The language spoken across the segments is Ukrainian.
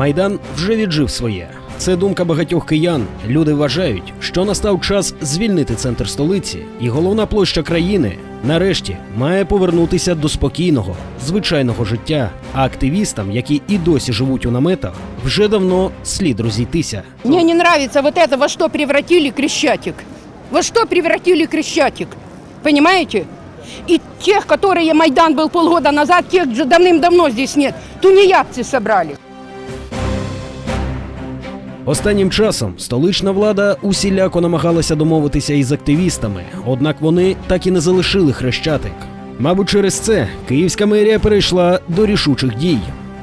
Майдан вже віджив своє. Це думка багатьох киян. Люди вважають, що настав час звільнити центр столиці, і головна площа країни нарешті має повернутися до спокійного, звичайного життя. А активістам, які і досі живуть у наметах, вже давно слід розійтися. Мне не нравится вот это, во что превратили Крещатик. Во что превратили Крещатик. Понимаете? И тех, которые Майдан был полгода назад, тех же давным-давно здесь нет. Тунеядцы собрали. Останнім часом столична влада усіляко намагалася домовитися із активістами, однак вони так і не залишили хрещатик. Мабуть, через це київська мерія перейшла до рішучих дій.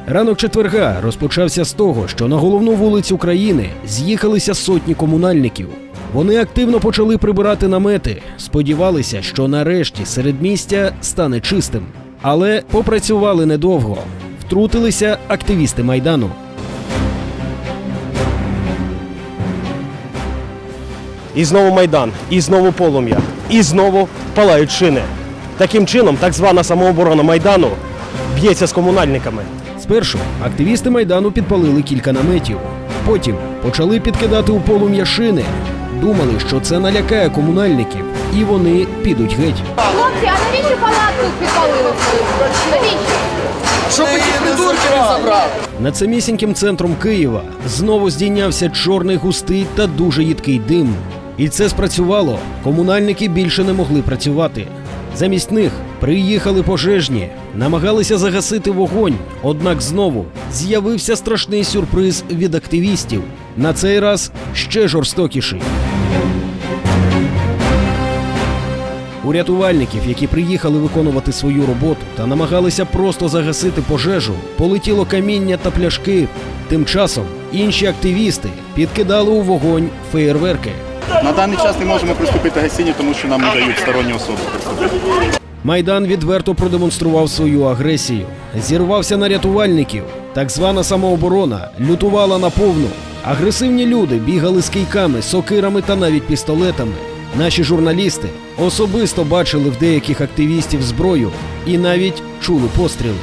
Ранок четверга розпочався з того, що на головну вулицю країни з'їхалися сотні комунальників. Вони активно почали прибирати намети, сподівалися, що нарешті середмістя стане чистим. Але попрацювали недовго. Втрутилися активісти майдану. І знову майдан, і знову полум'я, і знову палають шини. Таким чином, так звана самооборона майдану б'ється з комунальниками. Спершу активісти майдану підпалили кілька наметів. Потім почали підкидати у полум'я шини. Думали, що це налякає комунальників, і вони підуть геть. Хлопці, а навіщо палатку підпалили? Навіщо? Над самісіньким центром Києва знову здійнявся чорний густий та дуже їдкий дим. І це спрацювало. Комунальники більше не могли працювати. Замість них приїхали пожежні, намагалися загасити вогонь. Однак знову з'явився страшний сюрприз від активістів. На цей раз ще жорстокіший. У рятувальників, які приїхали виконувати свою роботу та намагалися просто загасити пожежу, полетіло каміння та пляшки. Тим часом інші активісти підкидали у вогонь феєрверки. На даний час не можемо приступити до гасіння, тому що нам не дають сторонні особи приступити. Майдан відверто продемонстрував свою агресію, зірвався на рятувальників. Так звана самооборона лютувала наповну. Агресивні люди бігали з кийками, сокирами та навіть пістолетами. Наші журналісти особисто бачили в деяких активістів зброю і навіть чули постріли.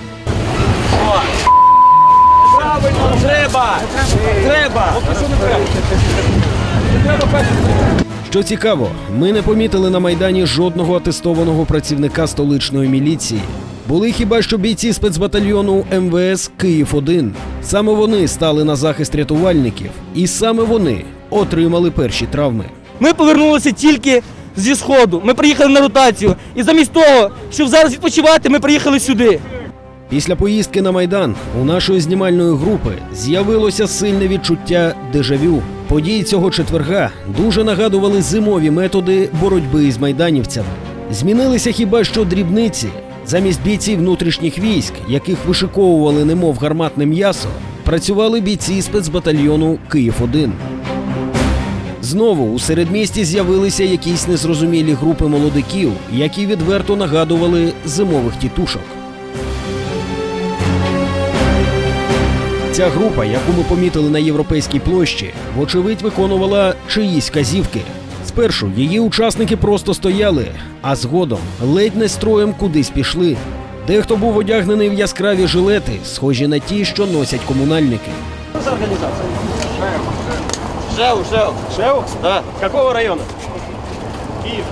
Що цікаво, ми не помітили на майдані жодного атестованого працівника столичної міліції. Були хіба що бійці спецбатальйону МВС Київ 1 Саме вони стали на захист рятувальників, і саме вони отримали перші травми. Ми повернулися тільки зі сходу. Ми приїхали на ротацію. І замість того, щоб зараз відпочивати, ми приїхали сюди. Після поїздки на майдан у нашої знімальної групи з'явилося сильне відчуття дежавю. Події цього четверга дуже нагадували зимові методи боротьби із майданівцями. Змінилися хіба що дрібниці. Замість бійців внутрішніх військ, яких вишиковували немов гарматне м'ясо, працювали бійці спецбатальйону Київ 1 Знову у середмісті з'явилися якісь незрозумілі групи молодиків, які відверто нагадували зимових тітушок. Ця група, яку ми помітили на європейській площі, вочевидь виконувала чиїсь казівки. Спершу її учасники просто стояли, а згодом ледь не строєм кудись пішли. Дехто був одягнений в яскраві жилети, схожі на ті, що носять комунальники. ЖЕУ, ЖЕУ. ЖЕУ? Да. Какого району? Киев.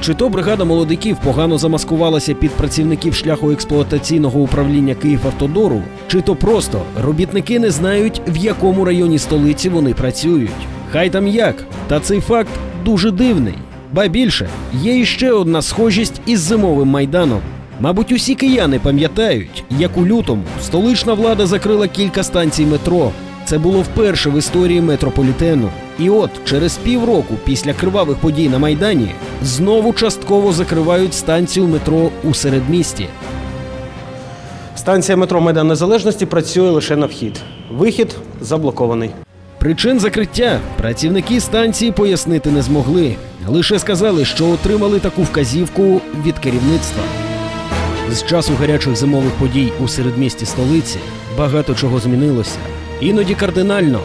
Чи то бригада молодиків погано замаскувалася під працівників шляхоексплуатаційного управління Київавтодору, чи то просто робітники не знають, в якому районі столиці вони працюють. Хай там як, та цей факт дуже дивний. Ба більше є іще одна схожість із зимовим майданом. Мабуть, усі кияни пам'ятають, як у лютому столична влада закрила кілька станцій метро. Це було вперше в історії метрополітену. І от через півроку після кривавих подій на майдані знову частково закривають станцію метро у середмісті. Станція метро Майдан Незалежності працює лише на вхід. Вихід заблокований. Причин закриття працівники станції пояснити не змогли. Лише сказали, що отримали таку вказівку від керівництва. З часу гарячих зимових подій у середмісті столиці багато чого змінилося. Іноді кардинально.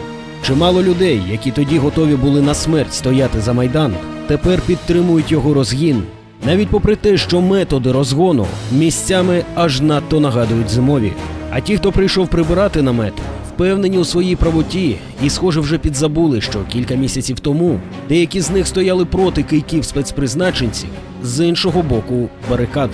Чимало людей, які тоді готові були на смерть стояти за майдан, тепер підтримують його розгін. Навіть попри те, що методи розгону місцями аж надто нагадують зимові. А ті, хто прийшов прибирати намет, впевнені у своїй правоті і, схоже, вже підзабули, що кілька місяців тому деякі з них стояли проти кийків спецпризначенців з іншого боку барикад.